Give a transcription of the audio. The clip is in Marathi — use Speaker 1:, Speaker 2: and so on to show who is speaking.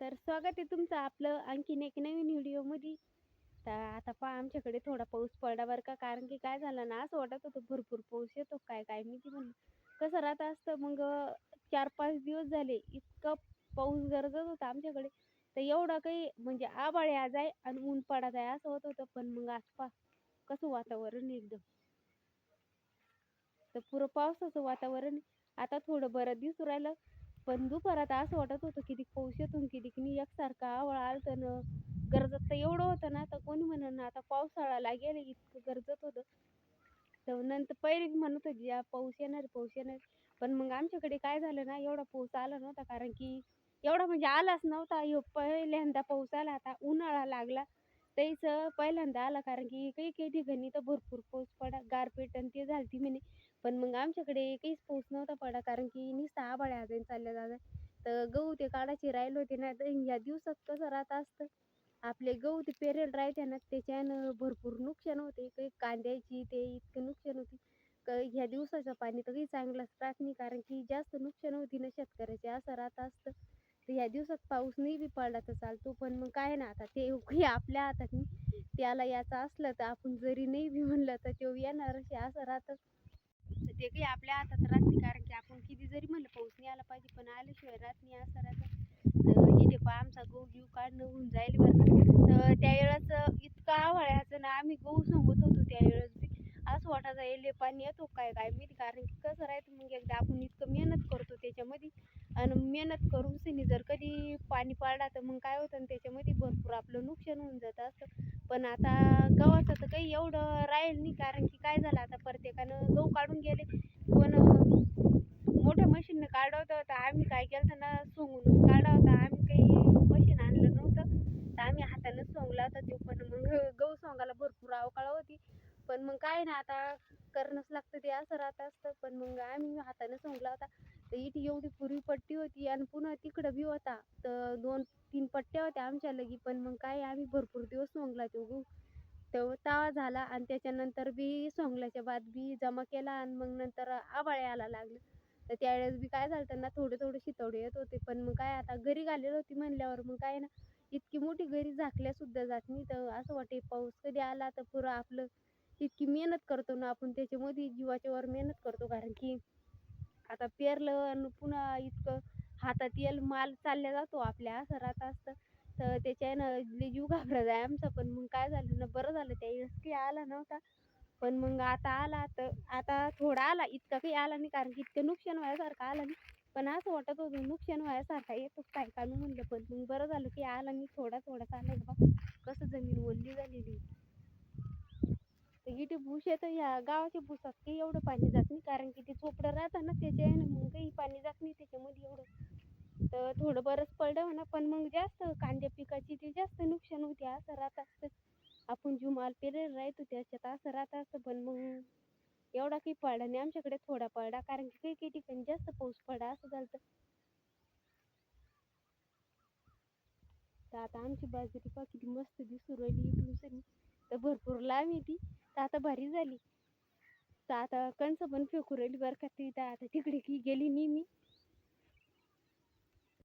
Speaker 1: तर स्वागत आहे तुमचं आपलं आणखीन एक नवीन व्हिडिओमध्ये तर आता पहा आमच्याकडे थोडा पाऊस पडला बरं का कारण की काय झालं ना असं वाटत होतं भरपूर पाऊस येतो काय काय मी ती म्हणलं कसं राहत असतं मग चार पाच दिवस झाले इतका पाऊस गरजत होता आमच्याकडे. तर एवढा काही म्हणजे आभाळ आज आहे आणि ऊन पडत आहे असं होत होतं पण मग आज पहा कसं वातावरण एकदम. तर पुरं पावसाचं वातावरण आहे. आता थोडं बरं दिसू राहिलं. पण दुपारात असं वाटत होतं किती पाऊस येतो किती की एकसारखा आवळ आलतं ना गरजत तर एवढं होतं ना तर कोणी म्हणत ना आता पावसाळा लागेल इतकं गरजत होतं. तर नंतर पहिले म्हणत होती या पाऊस येणार पाऊस येणार पण मग आमच्याकडे काय झालं ना एवढा पाऊस आला नव्हता कारण की एवढा म्हणजे आलाच नव्हता. ह्यो पहिल्यांदा पाऊस आला आता उन्हाळा लागला. तेच पहिल्यांदा आला कारण की काही काही ठिकाणी तर भरपूर पाऊस पडा गारपीट आणि ते झालती म्हणे. पण मग आमच्याकडे काहीच पाऊस नव्हता पडा कारण की निसा आभाळ आहे चालल्या जागा तर गहू ते काढायचे राहिले होते ना तर ह्या दिवसात कसं राहत असतं? आपले गहू ते पेरेल राहते ना त्याच्यानं भरपूर नुकसान होते. काही कांद्याची ते इतकं नुकसान होते. ह्या दिवसाचं पाणी तर काही चांगलंच राहत नाही कारण की जास्त नुकसान होती ना शेतकऱ्याचे असं राहत असतं. तर ह्या दिवसात पाऊस नाही बी पडला तर चालतो पण मग काय ना आता ते काही आपल्या हातात नाही. त्याला याचं असलं तर आपण जरी नाही बी म्हणलं तर तो येणार असं राहतं. तर ते काही आपल्या हातात राहते कारण की आपण किती जरी म्हणलं पाऊस नाही आला पाहिजे पण आल्याशिवाय राहत नाही असं राहतं. तर इथे पहा आमचा गहू घेऊ काढणं होऊन जाईल बरं तर त्यावेळेस इतका आवळ्याचं ना आम्ही गहू सांगत होतो त्यावेळेस बी. असं वाटायचं येले पाणी येतो काय काय माहिती? कारण की कसं राहतं मग एकदा आपण इतकं मेहनत करतो त्याच्यामध्ये. आणि मेहनत करून सिनी जर कधी पाणी पडला तर मग काय होतं त्याच्यामध्ये भरपूर आपलं नुकसान होऊन जात असतं. पण आता गव्हाचं तर काही एवढं राहील नाही कारण की काय झालं आता एकानं गहू काढून गेले. पण मोठ्या मशीननं काढलं होतं तर आम्ही काय केलं ना सोंगून काढा होता. आम्ही काही मशीन आणलं नव्हतं. तर आम्ही हातानं सोंगला होता तो पण मग गहू सोंगायला भरपूर अवकाळ होती. पण मग काय ना आता करणंच लागतं ते असं राहत असतं. पण मग आम्ही हातानं सोंगला होता. तर इथे एवढी पुरी पट्टी होती आणि पुन्हा तिकडं बी होता. तर दोन तीन पट्ट्या होत्या आमच्या लगी. पण मग काय आम्ही भरपूर दिवस सोंगला तो गहू. तो तवा झाला आणि त्याच्यानंतर बी सोंगल्याच्या बाद बी जमा केला आणि मग नंतर आभाळ यायला लागलं. तर त्यावेळेस बी काय झालं त्यांना थोडे थोडे शितवडे येत होते. पण मग काय आता घरी घालेली होती म्हणल्यावर मग काय ना इतकी मोठी घरी झाकल्या सुद्धा जात नाही. तर असं वाटे पाऊस कधी आला तर पुरं आपलं इतकी मेहनत करतो ना आपण त्याच्यामध्ये जीवाच्या वर मेहनत करतो. कारण की आता पेरलं आणि पुन्हा इतकं हातात येईल माल चालल्या जातो आपल्या असं राहत असतं. तर त्याच्यानं लय जीव घाबरत आहे आमचा. पण मग काय झालं ना बरं झालं. त्यावेळेस काही आला नव्हता. पण मग आता आला. तर आता थोडा आला. इतका काही आला नाही. कारण की इतकं नुकसान व्हायसारखं आला नाही. पण असं वाटत होतं नुकसान व्हायसारखा येतोच काय काढू म्हणलं. पण मग बरं झालं की आला नाही. थोडा थोडा आला बा कसं जमीन ओलली झालेली. इथे भूस येतं या गावाच्या भुसात काही एवढं पाणी जात नाही. कारण की ते चोपडं राहतं ना त्याच्यानं मग काही पाणी जात नाही. त्याच्यामध्ये एवढं तर थोडं बरंच पडलं म्हणा पण मग जास्त कांद्या पिकाची ते जास्त नुकसान होते. असं राहत असतं. आपण जो माल पेरेल राहतो त्याच्यात असं राहत असतं पण मग एवढा काही पडला नाही. आमच्याकडे थोडा पडला कारण की काही काही ठिकाणी जास्त पाऊस पडा असं झालं तर आता आमची बाजरी पहा किती मस्त दिसू राहिली इकडून सगळी. तर भरपूर लांब आहे ती. तर आता भारी झाली. तर आता कणसं पण फेकू राहिली बरं का ती. तर आता तिकडे की गेली नाही मी